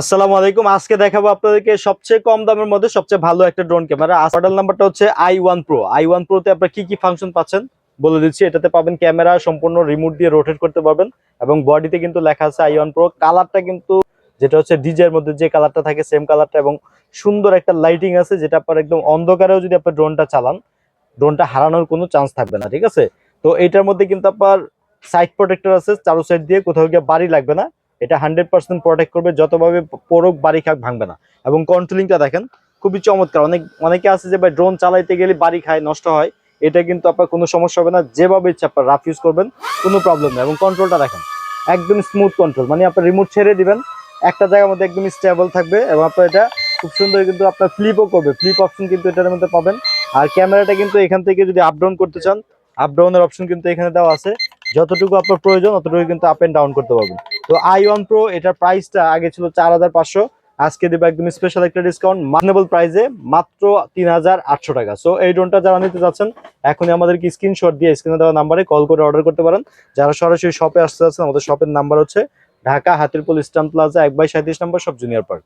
আসসালামু আলাইকুম। আজকে দেখাবো আপনাদেরকে সবচেয়ে কম দামের মধ্যে সবচেয়ে ভালো একটা ড্রোন ক্যামেরা মডেল নাম্বারটা হচ্ছে I one pro I one প্রোতে আপনারা কি কি ফাংশন পাচ্ছেন বলে দিচ্ছি। এটাতে পাবেন ক্যামেরা সম্পূর্ণ রিমোট দিয়ে রোটেট করতে পারবেন এবং বডিতে কিন্তু লেখা আছে আই ওয়ান প্রো কালারটা কিন্তু যেটা হচ্ছে ডিজের মধ্যে যে কালারটা থাকে সেম কালারটা এবং সুন্দর একটা লাইটিং আছে যেটা আপনার একদম অন্ধকারেও যদি আপনার ড্রোনটা চালান ড্রোনটা হারানোর কোনো চান্স থাকবে না, ঠিক আছে? তো এটার মধ্যে কিন্তু আপনার সাইড প্রোটেক্টর আছে, চারো সাইড দিয়ে কোথাও গিয়ে বাড়ি লাগবে না। এটা হান্ড্রেড পার্সেন্ট প্রোটেক্ট করবে, যতভাবে পরক বাড়ি খাক ভাঙবে না। এবং কন্ট্রোলিংটা দেখেন, খুবই চমৎকার। অনেক, অনেকে আছে যে, ভাই ড্রোন চালাইতে গেলে বাড়ি খায়, নষ্ট হয়। এটা কিন্তু আপনার কোনো সমস্যা হবে না। যেভাবে ইচ্ছা আপনার রাফ ইউজ করবেন, কোনো প্রবলেম নেই। এবং কন্ট্রোলটা দেখেন, একদম স্মুথ কন্ট্রোল মানে আপনার রিমোট ছেড়ে দিবেন, একটা জায়গার মধ্যে একদম স্টেবল থাকবে এবং আপনার এটা খুব সুন্দর কিন্তু আপনার ফ্লিপও করবে। ফ্লিপ অপশন কিন্তু এটার মধ্যে পাবেন। আর ক্যামেরাটা কিন্তু এখান থেকে যদি আপ ডাউন করতে চান আপ ডাউনের অপশন কিন্তু এখানে দেওয়া আছে। যতটুকু আপনার প্রয়োজন অতটুকু কিন্তু আপ এন্ড ডাউন করতে পারবেন। তো আই ওয়ান প্রো এটার প্রাইসটা আগে ছিল চার হাজার পাঁচশো, আজকে দেবো একদম স্পেশাল একটা ডিসকাউন্ট মানেবল প্রাইসে মাত্র তিন হাজার আটশো টাকা। সো এই ড্রোনটা যারা নিতে চাচ্ছেন, এখনই আমাদেরকে স্ক্রিনশট দিয়ে স্ক্রিনে দেওয়া নাম্বারে কল করে অর্ডার করতে পারেন। যারা সরাসরি শপে আসতে চাচ্ছেন, আমাদের শপের নাম্বার হচ্ছে ঢাকা হাতিরপুল, ইস্টার্ন প্লাজা, এক বাই সাঁত্রিশ নম্বর সব জুনিয়র পার্ক